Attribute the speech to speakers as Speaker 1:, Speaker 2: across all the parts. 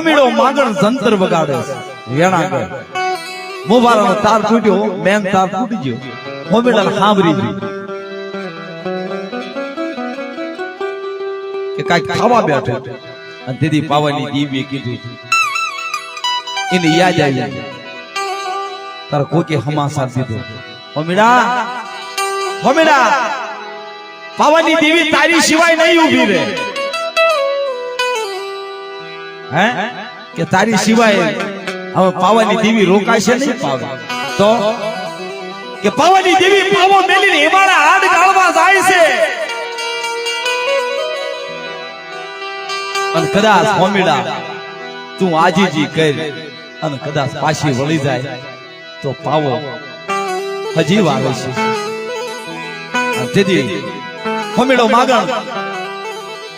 Speaker 1: હોમીડો માગણ જંતર વગાડે વેણા ગયો મોબારાનો તાર તૂટ્યો મેન તાર તૂટી ગયો. હોમીડા સાંભળી ગઈ કે કાંઈક ખાવા બેઠો અને દીદી પાવાની દેવીએ કીધું એને યાદ આવી તાર કોકે હમાસાર દીધો. હોમીડા હોમીડા પાવાની દેવી તારી સિવાય નહીં ઊભી રહે હે? કે તારી સિવાય હવે પાવાની દેવી રોકાશે નહીં પાવે. તો? કે પાવાની દેવી પાવો મેલીને હિમાળા હાડ ગાળવા જાય છે. અને કદાચ કોમીડા તું આજીજી કર અને કદાચ પાછી વળી જાય તો પાવો હજી આવે છે. તેથી કોમીડો માગણ.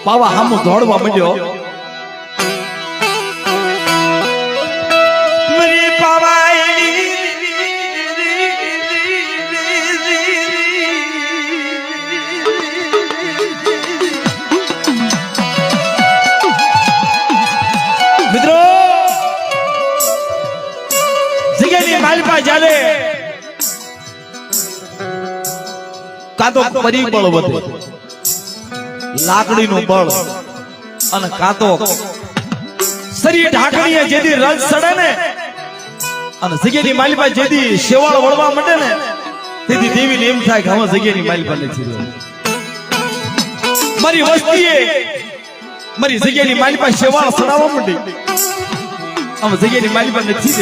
Speaker 1: પાવા હામું દોડવા માંડ્યો. કાં તો પરિબળ વધે. લાકડીનું બળ અને કાં તો શરીર ઢાંકણીએ જેથી રજ સડે ને અને જગ્યાની માલિપા જેથી શેવાળ વળવા માંડે ને તેથી દેવીને એમ થાય કે હવે જગ્યાની માલિપા નથી. મારી વસ્તીએ મારી જગ્યાની માલિપા શેવાળ સડાવવા માંડી. આમ જગ્યાની માલિકા નથી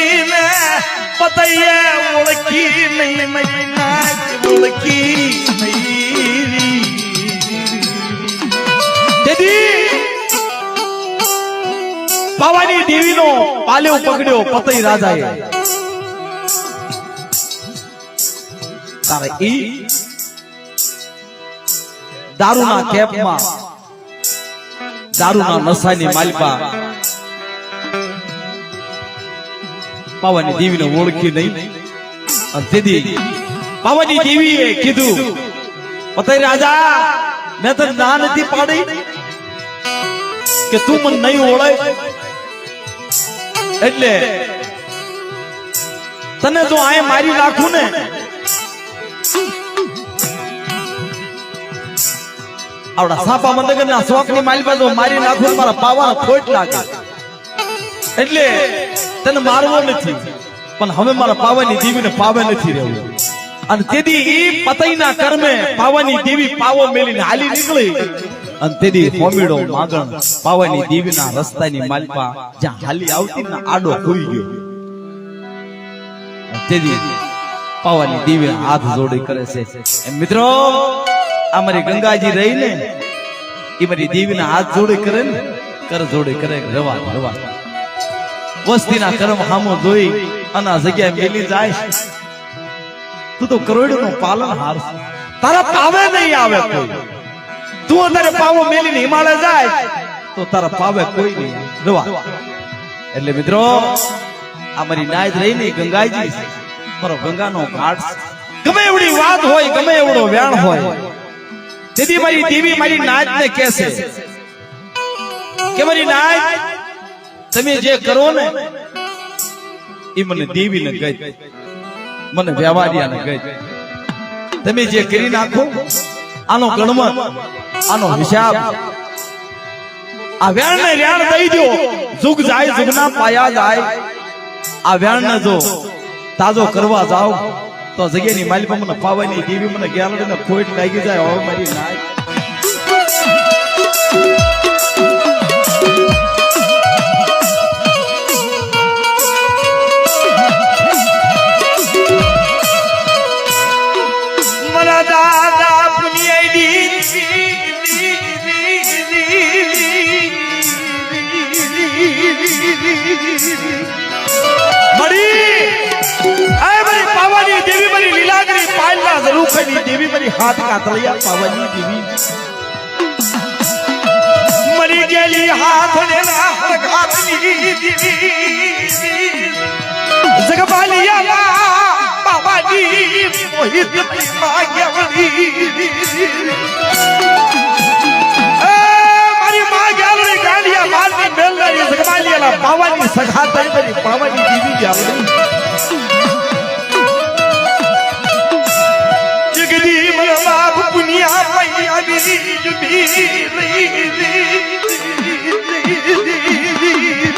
Speaker 1: રહેવું
Speaker 2: પતૈયે ઓળખી નહીં મરી નાચ ઓળખી
Speaker 1: પાવાની દેવીનો પાલ્યો પકડ્યો પતઈ રાજાએ તારે ઈ દારૂના કેપમાં દારૂના નશાની માલિકા પાવાની દેવીને ઓળખી નહીં. દીદી પાવાની દેવીએ કીધું પતઈ રાજા, મેં તને ના નથી પાડી કે તું મને નહીં ઓળખ. એટલે તને જો આય મારી નાખું ને, આવડા સાપા મંદગર ના શોખની મારી પાસે મારી નાખું મારા પાવા ખોટ લાગે. એટલે તને મારવો નથી. પણ હવે મારા પાવાની દેવીને પાવે નથી રહેવું. અને તેથી ઈ પતઈના કર્મે પાવાની દેવી પાવો મેલીને હાલી નીકળી. અને તેથી હોમીડો માગણ પાવાની દેવીના રસ્તાની માલપા જ્યાં હાલી આવતી ને આડો હોઈ ગયો. તેથી પાવાની દેવી હાથ જોડી કરે છે. મિત્રો, આ મારી ગંગાજી રહી ને એ મારી દેવીના હાથ જોડે કરે ને, કર જોડે કરે, રવા રવા. વસ્તીના કર્મ હામો જોઈ અને જગ્યાએ મેલી જાય. તું તો કરોડનું પાલન હાર તારા પાવે નહીં આવે કોઈ. તું અત્યારે પાવો મેલીને હિમાલય જાય, તો તારા પાવે કોઈ નહીં રવા એટલે મિત્રો, આ મારી નાયદ રહી ને ગંગાજી મારો ગંગાનો ઘાટ ગમે એવડી વાત હોય, ગમે એવડો વ્યાણ હોય, તેથી મારી દેવી મારી નાયદ ને કહેશે કે મારી નાચ તમે જે કરો ને એ મને દેવી ને ગઈ. મને વ્યવહારિયા ને ગઈ. તમે જે કરી નાખો આનો ગણમત આનો હિસાબ. આ વ્યાણ ને વ્યાણ દઈ દો. જુગ જાય જુગના પાયા જાય. આ વ્યાણ ને જો તાજો કરવા જાઓ તો જગ્યાની માલિકા મને પાવાની દેવી મને ગેલડી ને ખોટ લાગી જાય હવે મારી નાય.
Speaker 2: પાલના જરૂખની દેવી બધી હાથ કાતળિયા પાવાની દેવી. મરી ગયેલી હાથ ને હડકાતની દેવી. પાવાની મોહિત માગ્યાવળી એ મારી માં ગ્યાવળી ગાંડિયા મારની મેલનારી સગમાલિયાલા પાવાની સખા થઈ મારી પાવાની દીવી ગ્યાવળી બાપ પુનિયા પૈયા વિરી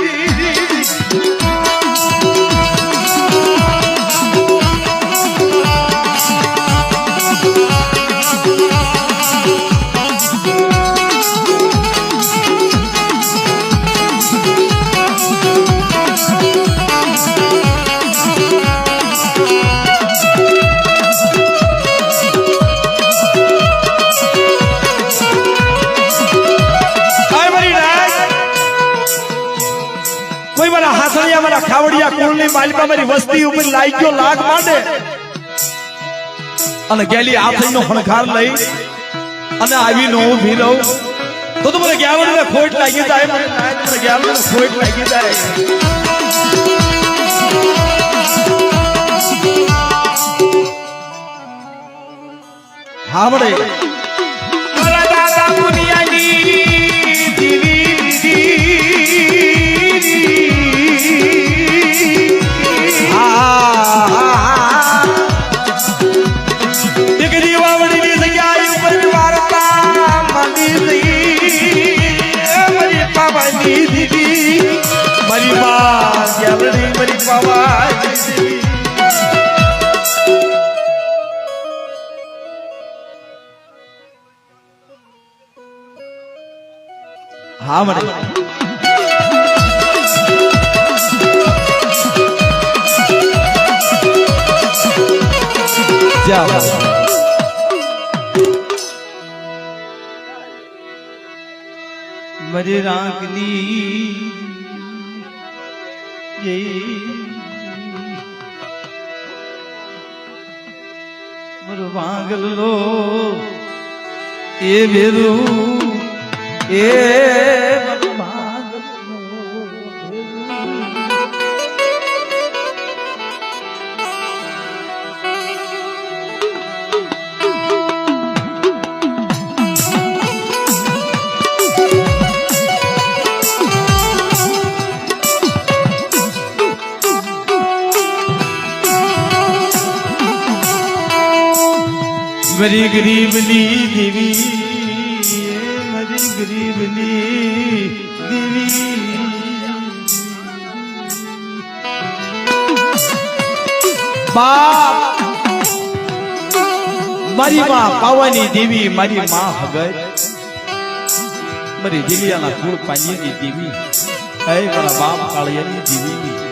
Speaker 2: વસ્તી ઉપર લાગ્યો, લાગ માંડે. અને ગેલી આવડી નો હણકાર લઈ અને આવી નો ઊભી રહું. તો તો મને ગ્યાવડીને ખોટ લાગી જાય, મને મને ખોટ લાગી જાય. હા હા
Speaker 1: મળે જાઓ. મરી રાંકની એ મરો વાંગલો એ વેરું એ મરી ગરીબની દેવી મરી ગરીબની દેવી બાપ મારી માં પાવાની દેવી મારી માં હગર મારી દિલિયાના કુળ પાણીની દેવી હે મારા બાપ કાળિયાની દેવી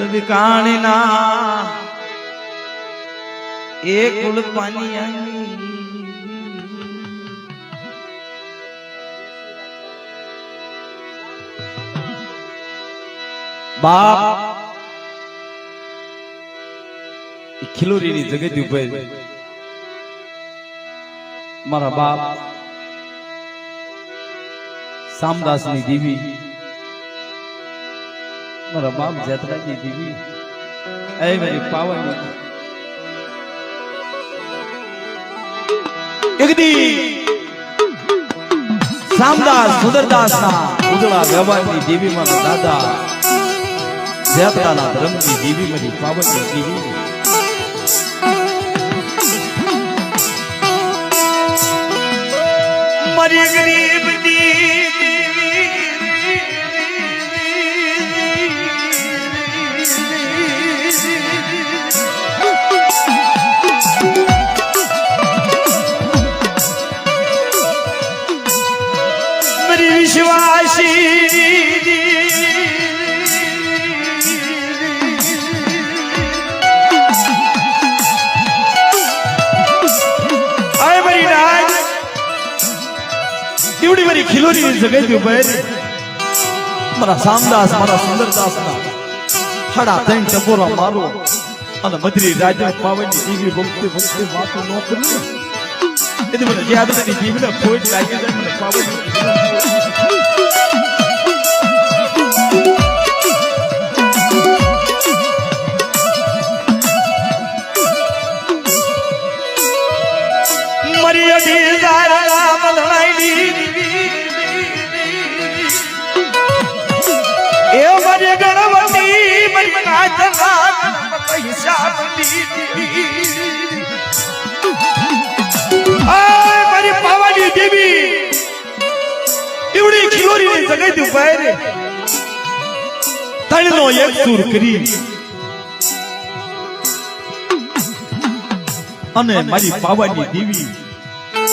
Speaker 1: રવિ કાણીના એક કુલ પાણી બાપ એ ખિલોરીની જગત ઉપર મારા બાપ સામદાસની દેવી મારા બાપ જતરાની દેવી. એ મારી પાવન એક દી સામદાસ સુંદરદાસ ના ઉજળા વ્યવહારની દેવી મારા દાદા જતરાના ધર્મની દેવી, મારી પાવન દેવી.
Speaker 2: મારી ગરીબ ખિલોરી જગત ઉપર
Speaker 1: મારા સામદાસ મારા સુંદરદાસ ના હડા ત્રણ ટકોરા મારો અને મધરી રાજા પાવનની દીવી ભક્તિ ભક્તિ વાતો ન કરી
Speaker 2: એટલે મને યાદ નથી જીવને ખોટ લાગી જાય મને પાવન મારી પાવાની દેવી. એવડી ખિલોરી જગત ઉપર તણનો એક સૂર કરી.
Speaker 1: અને મારી પાવાની દેવી,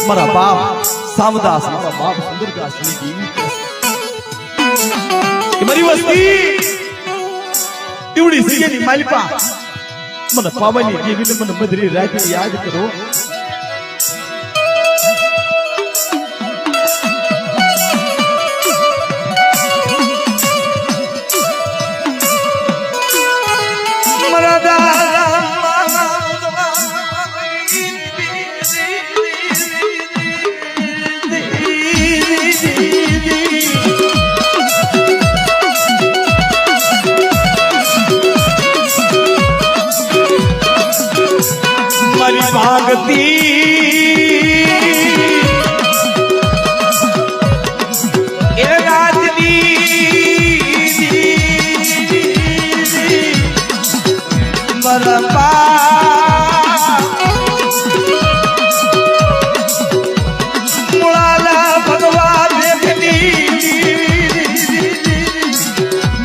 Speaker 1: મારા બાપ સાવદાસ મારા બાપ સુંદરદાસની દેવી.
Speaker 2: મારી વસ્તી.
Speaker 1: મને પાવાની દેવીને મને મધરી રાજ્ય યાદ કરો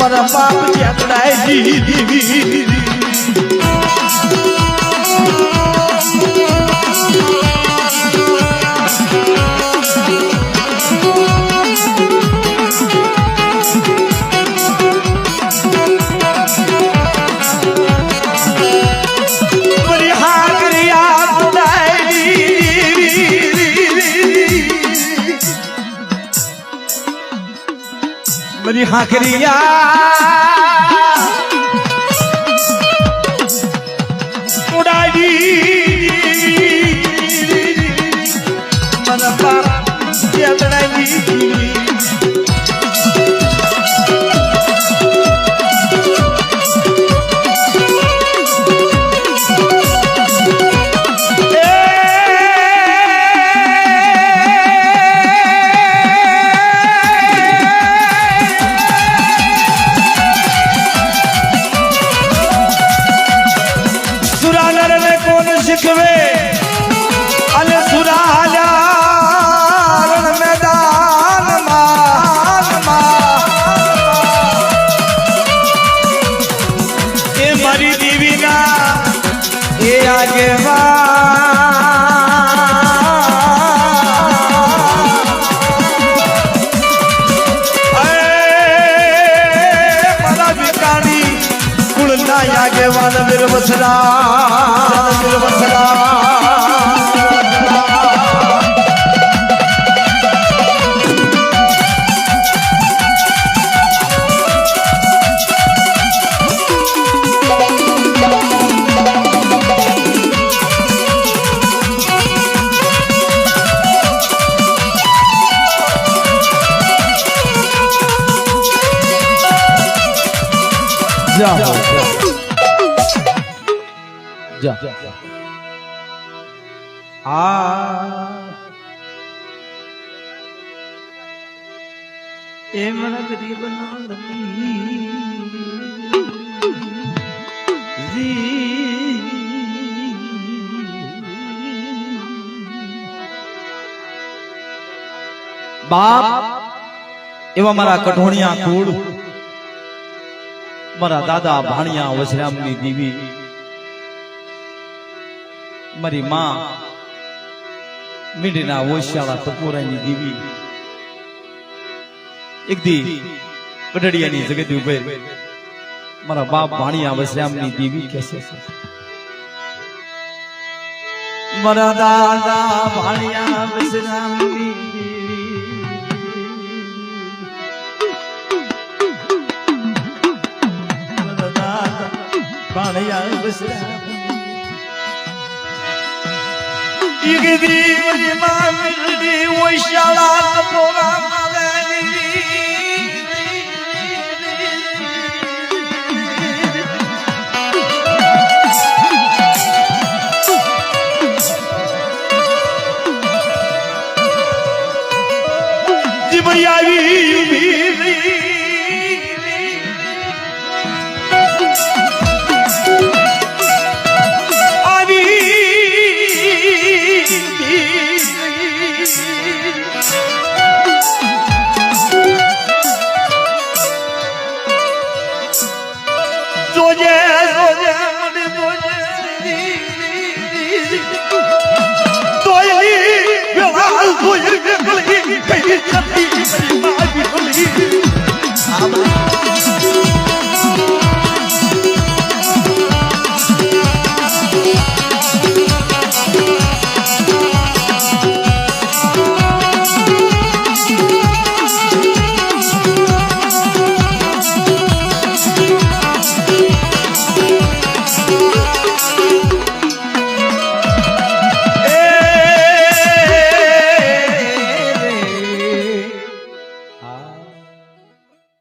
Speaker 2: મારા બાપ યાત્રાએ દીદી मेरी हाँ करिया 谢谢各位。બાપ,
Speaker 1: એવા મારા કઠોણિયા કુળ, મારા દાદા ભાણિયા વજરામની દીવી, મારી માં મીંડીના ઓશિયાળા તપોરાની દીવી. એક દી કડડિયાની જગત ઉભે મારા બાપ ભાણિયા વજરામની દીવી છે મારા દાદા દીવી મારા દાદા ભાણિયા વજરામની
Speaker 2: એક વરી માં તપોરા માલેલી.